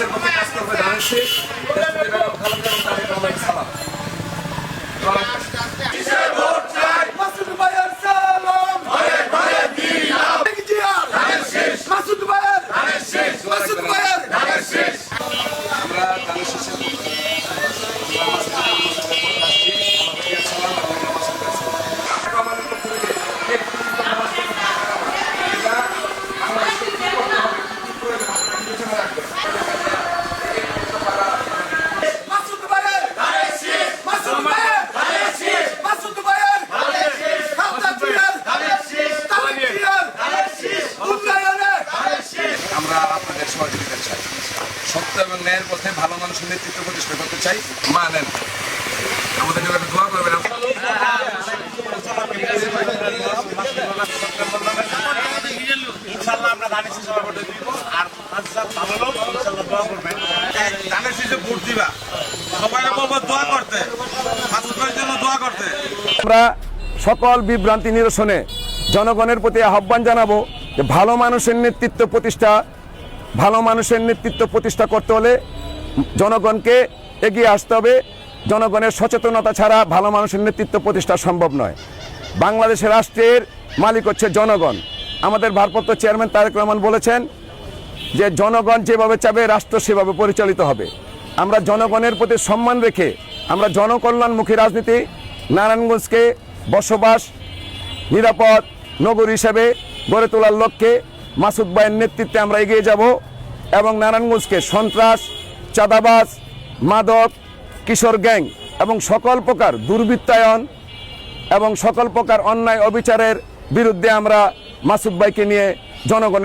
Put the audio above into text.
দেশের পক্ষে কাজ করবে ধানের শেষ সালাম। মাসুদ ভাইয়ের সালাম। জিয়ার মাসুদ সহযোগিতা চাই। সত্য এবং ন্যায়ের পথে ভালো মানুষের নেতৃত্ব প্রতিষ্ঠা করতে চাই মানেন আমাদের জন্য দোয়া করবেন। ইনশাল্লাহ আমরা ধানের শীষে ভোট দিব আর ভালো লোক ইনশাল্লাহ দোয়া করবেন। ধানের শীষে ভোট দিবা। সবাইকে বলব দোয়া করতে। জন্য দোয়া করতে। আমরা সকল বিভ্রান্তি নিরসনে জনগণের প্রতি আহ্বান জানাব যে ভালো মানুষের নেতৃত্ব প্রতিষ্ঠা ভালো মানুষের নেতৃত্ব প্রতিষ্ঠা করতে হলে জনগণকে এগিয়ে আসতে হবে। জনগণের সচেতনতা ছাড়া ভালো মানুষের নেতৃত্ব প্রতিষ্ঠা সম্ভব নয়। বাংলাদেশের রাষ্ট্রের মালিক হচ্ছে জনগণ। আমাদের ভারপ্রাপ্ত চেয়ারম্যান তারেক রহমান বলেছেন যে, জনগণ যেভাবে চাবে, রাষ্ট্র সেভাবে পরিচালিত হবে। আমরা জনগণের প্রতি সম্মান রেখে আমরা জনকল্যাণমুখী রাজনীতি নারায়ণগঞ্জকে বসবাস, নিরাপদ নগর হিসেবে গড়ে তোলার লক্ষ্যে মাসুদ ভাইয়ের নেতৃত্বে আমরা এগিয়ে যাব এবং নারায়ণগঞ্জকে সন্ত্রাস, চাঁদাবাজ, মাদক, কিশোর গ্যাং এবং সকল প্রকার দুর্বৃত্তায়ন এবং সকল প্রকার অন্যায় অবিচারের বিরুদ্ধে আমরা মাসুদ ভাইকে নিয়ে জনগণের